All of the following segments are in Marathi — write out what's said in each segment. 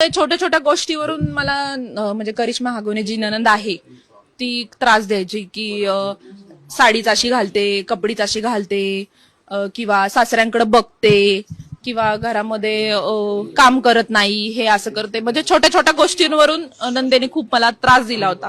छोट्या छोट्या गोष्टीवरून मला म्हणजे करिश्मा हागवणे जी ननंद आहे ती त्रास द्यायची की अं, साडीच अशी घालते कपडीच अशी घालते किंवा सासऱ्यांकडे बघते किंवा घरामध्ये काम करत नाही हे असं करते. म्हणजे छोट्या छोट्या गोष्टींवरून नंदेने खूप मला त्रास दिला होता.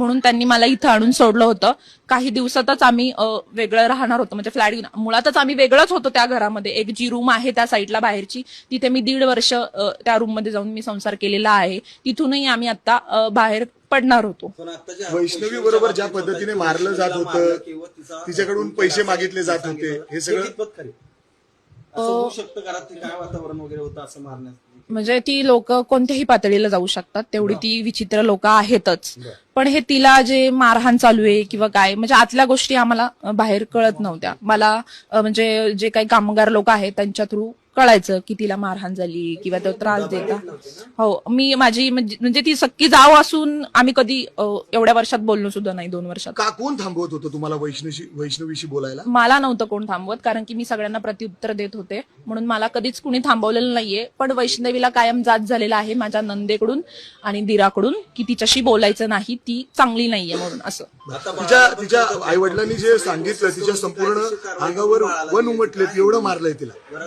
म्हणून त्यांनी मला इथं आणून सोडलं होतं. काही दिवसातच आम्ही वेगळं राहणार होतो. म्हणजे फ्लॅट मुळातच आम्ही वेगळंच होतो त्या घरामध्ये. एक जी रूम आहे त्या साईडला बाहेरची. तिथे मी दीड वर्ष त्या रूममध्ये जाऊन मी संसार केलेला आहे. तिथूनही आम्ही आता बाहेर पडणार होतो. वैष्णवी बरोबर ज्या पद्धतीने मारलं जात होतं तिच्याकडून पैसे मागितले जात होते हे सगळं असं होऊ शकतं घरात ते काय वातावरण वगैरे होतं असं मारण्यात म्हणजे ती लोक कोणत्याही पातळीला जाऊ शकतात. तेवढी ती विचित्र लोक आहेतच. पण हे तिला जे मारहाण चालू आहे किंवा काय म्हणजे आतल्या गोष्टी आम्हाला बाहेर कळत नव्हत्या. मला म्हणजे जे काही कामगार लोक आहेत त्यांच्या थ्रू कळायचं की तिला मारहाण झाली किंवा तो त्रास देता. हो मी माझी म्हणजे म्हणजे ती सक्की जाव असून आम्ही कधी अ, एवढ्या वर्षात बोललो सुद्धा नाही दोन वर्षात. का कोण थांबवत होतं तुम्हाला वैष्णवी वैष्णवीशी बोलायला? मला नव्हतं कोण थांबवत कारण की मी सगळ्यांना प्रत्युत्तर देत होते. म्हणून मला कधीच कुणी थांबवलेलं नाहीये. पण वैष्णवीला कायम जात झालेला आहे माझ्या नंदेकडून आणि दिराकडून की तिच्याशी बोलायचं नाही ती चांगली नाहीये म्हणून असं. तिच्या तिच्या आई वडिलांनी जे सांगितलं तिच्या संपूर्ण अंगावर वन उमटलेत एवढं मारलंय तिला.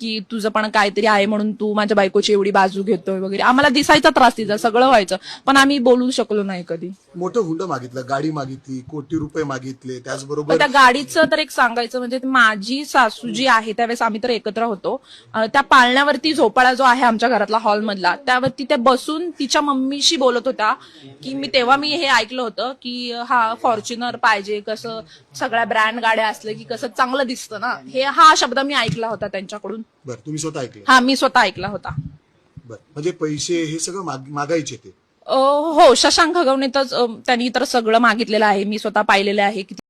की तुझं पण काहीतरी आहे म्हणून तू माझ्या बायकोची एवढी बाजू घेतोय वगैरे. आम्हाला दिसायचा त्रास तिचा सगळं व्हायचं. पण आम्ही बोलू शकलो नाही कधी. मोठं हुंड मागितलं गाडी मागितली कोटी रुपये मागितले पण त्याचबरोबर त्या गाडीचं तर एक सांगायचं म्हणजे माझी सासू जी आहे त्यावेळेस आम्ही तर एकत्र होतो. अं, त्या पाळण्यावरती झोपाळा जो आहे आमच्या घरातला हॉलमधला त्यावरती त्या बसून तिच्या मम्मीशी बोलत होत्या की मी तेव्हा मी हे ऐकलं होतं की हा फॉर्च्युनर पाहिजे कसं सगळ्या ब्रँड गाड्या असल्या की कसं चांगलं दिसतं ना. हे हा शब्द मी ऐकला होता त्यांच्याकडून. बरं तुम्ही स्वतः ऐकलं? हा मी स्वतः ऐकला होता. बरं म्हणजे पैसे हे सगळं माग- मागायचे ते? अं, हो शशांक तर अं, त्यांनी तर सगळं मागितलेलं आहे. मी स्वतः पाहिलेलं आहे की